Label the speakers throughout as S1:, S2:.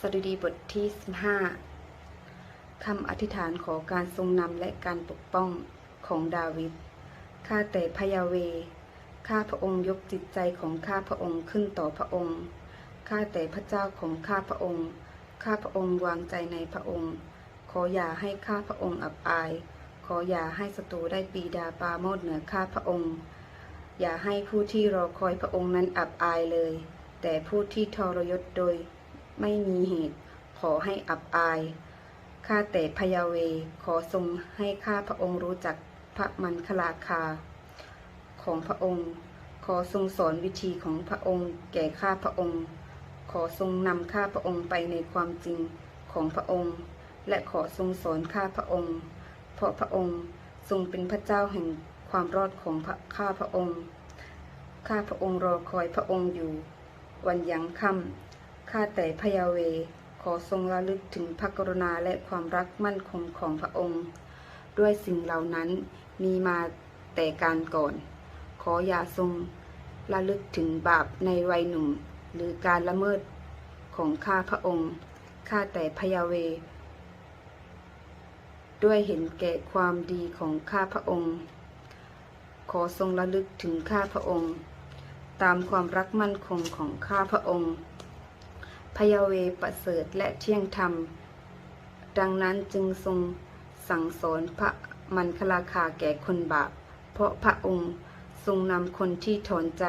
S1: สดุดีบทที่ 15คำอธิษฐานขอการทรงนำและการปกป้องของดาวิด ข้าแต่พระยาเว ข้าพระองค์ยกจิตใจของข้าพระองค์ขึ้นต่อพระองค์ ข้าแต่พระเจ้าของข้าพระองค์ ข้าพระองค์วางใจในพระองค์ ขออย่าให้ข้าพระองค์อับอาย ขออย่าให้ศัตรูได้ปีดาปาโมดเหนือข้าพระองค์ อย่าให้ผู้ที่รอคอยพระองค์นั้นอับอายเลย แต่ผู้ที่ทรยศโดย ไม่มีเหตุ ขอให้อับอาย ข้าแต่พยาเว ขอทรงให้ข้าพระองค์รู้จักพระมันคลาคา ของพระองค์ ขอทรงสอนวิธีของพระองค์แก่ข้าพระองค์ ขอทรงนำข้าพระองค์ไปในความจริงของพระองค์ และขอทรงสอนข้าพระองค์ เพราะพระองค์ทรงเป็นพระเจ้าแห่งความรอดของข้าพระองค์ ข้าพระองค์รอคอยพระองค์อยู่ วันยังค่ำ ข้าแต่พยาเว ขอทรงระลึกถึงพระกรุณาและความรักมั่นคงของพระองค์ ด้วยสิ่งเหล่านั้นมีมาแต่การก่อน ขออย่าทรงระลึกถึงบาปในวัยหนุ่ม หรือการละเมิดของข้าพระองค์ ข้าแต่พยาเว ด้วยเห็นแก่ความดีของข้าพระองค์ ขอทรงระลึกถึงข้าพระองค์ ตามความรักมั่นคงของข้าพระองค์ พยาเวประเสริฐและเที่ยงธรรม ดังนั้นจึงทรงสั่งสอนพระมันคลาคาแก่คนบาป เพราะพระองค์ทรงนำคนที่ถอนใจ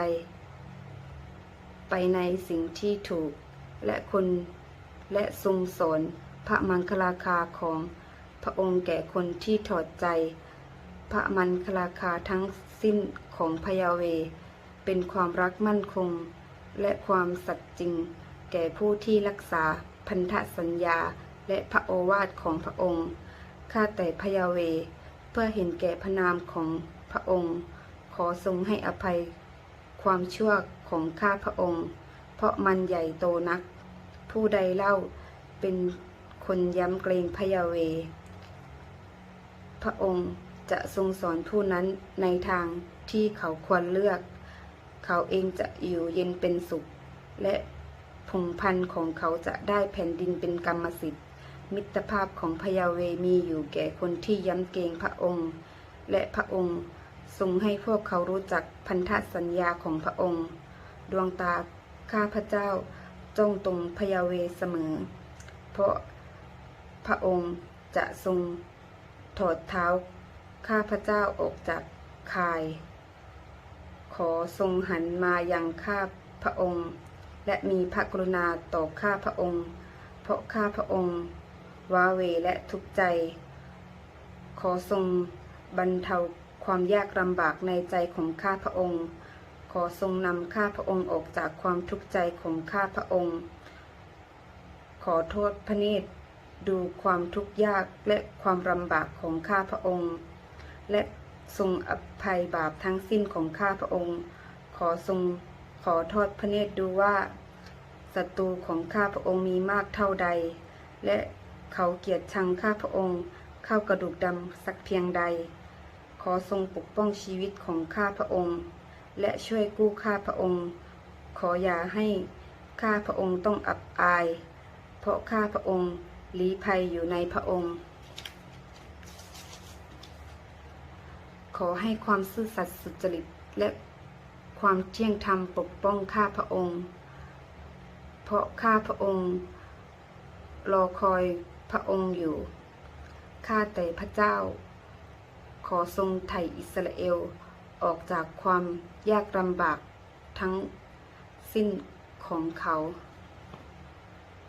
S1: ไปในสิ่งที่ถูกและคนและทรงสอนพระมังคลาคาของพระองค์แก่คนที่ถอดใจ พระมันคลาคาทั้งสิ้นของพยาเว เป็นความรักมั่นคง และความสัตย์จริง แก่ผู้ที่รักษาพันธสัญญาและพระโอวาทของพระองค์ ข้าแต่พยาเว เพื่อเห็นแก่พระนามของพระองค์ ขอทรงให้อภัย ความชั่วของข้าพระองค์ เพราะมันใหญ่โตนัก ผู้ใดเล่าเป็นคนย้ำเกรงพยาเว พระองค์จะทรงสอนผู้นั้นในทางที่เขาควรเลือก เขาเองจะอยู่เย็นเป็นสุข และ พงพันธุ์ของเขาจะได้แผ่นดินเป็นกรรมสิทธิ์ มิตรภาพของพยาเวมีอยู่แก่คนที่ย้ำเกรงพระองค์ และพระองค์ทรงให้พวกเขารู้จักพันธสัญญาของพระองค์ ดวงตาข้าพระเจ้าจ้องตรงพยาเวเสมอ เพราะพระองค์จะทรงถอดเท้าข้าพระเจ้าออกจากคาย ขอทรงหันมายังข้าพระองค์ และมีพระกรุณาต่อข้าพระองค์ เพราะข้าพระองค์ว้าเวและทุกข์ใจ ขอทรงบรรเทาความยากลำบากในใจของข้าพระองค์ ขอทรงนำข้าพระองค์ออกจากความทุกข์ใจของข้าพระองค์ ขอโทษพระเนตรดูความทุกข์ยากและความลำบากของข้าพระองค์ และทรงอภัยบาปทั้งสิ้นของข้าพระองค์ ขอทรง ขอทอดพระเนตรดูว่าศัตรูของข้าพระองค์มีมากเท่าใด และเขาเกลียดชังข้าพระองค์เข้ากระดูกดำสักเพียงใด ขอทรงปกป้องชีวิตของข้าพระองค์ และช่วยกู้ข้าพระองค์ ขออย่าให้ข้าพระองค์ต้องอับอาย เพราะข้าพระองค์ลี้ภัยอยู่ในพระองค์ ขอให้ความซื่อสัตย์สุจริตและ ความเที่ยงธรรมปกป้องข้าพระองค์ เพราะข้าพระองค์ รอคอยพระองค์อยู่ ข้าแต่พระเจ้า ขอทรงไถ่อิสราเอลออกจากความยากลำบากทั้งสิ้นของเขา